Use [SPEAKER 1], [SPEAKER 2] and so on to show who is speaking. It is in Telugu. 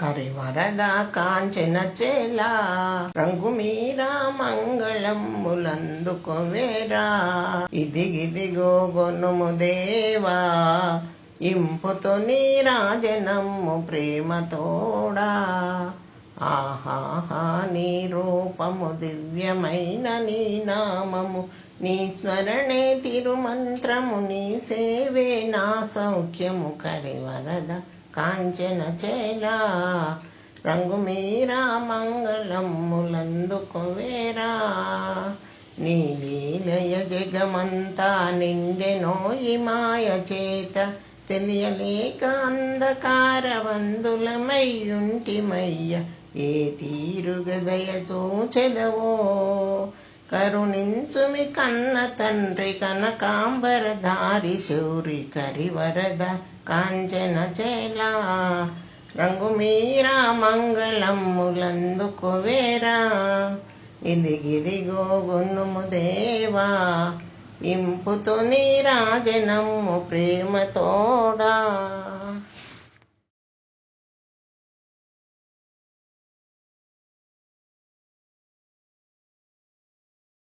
[SPEAKER 1] కరివరద కాంచన చేలా. రంగు మీరా మంగళములందుకోవేరా ఇదిగిదిగో గొనుము దేవా. ఇంపుతో నీ రాజనమ్ము ప్రేమతోడా. ఆహాహా నీ రూపము దివ్యమైన నీ నామము. నీ స్మరణే తిరుమంత్రము నీ సేవే నా సౌఖ్యము కరివరద కాంచన చైలా. రంగు మీరా మంగళములందుకోవేరా నీ లీలయ జగమంతా నిండెనోయి మాయ చేత. తెలియలేక అంధకార వందులమయ్యుంటిమయ్య ఏ తీరుగదయ చూచెదవో. కరుణించుమి కన్న తండ్రి కనకాంబర దారి శౌరి కరివరద కాంచన చేలా రంగు మీరా మంగళములందుకోవేరా ఇదిగిదిగో గున్నుము దేవా ఇంపుతో నీ రాజనమ్ము ప్రేమతోడా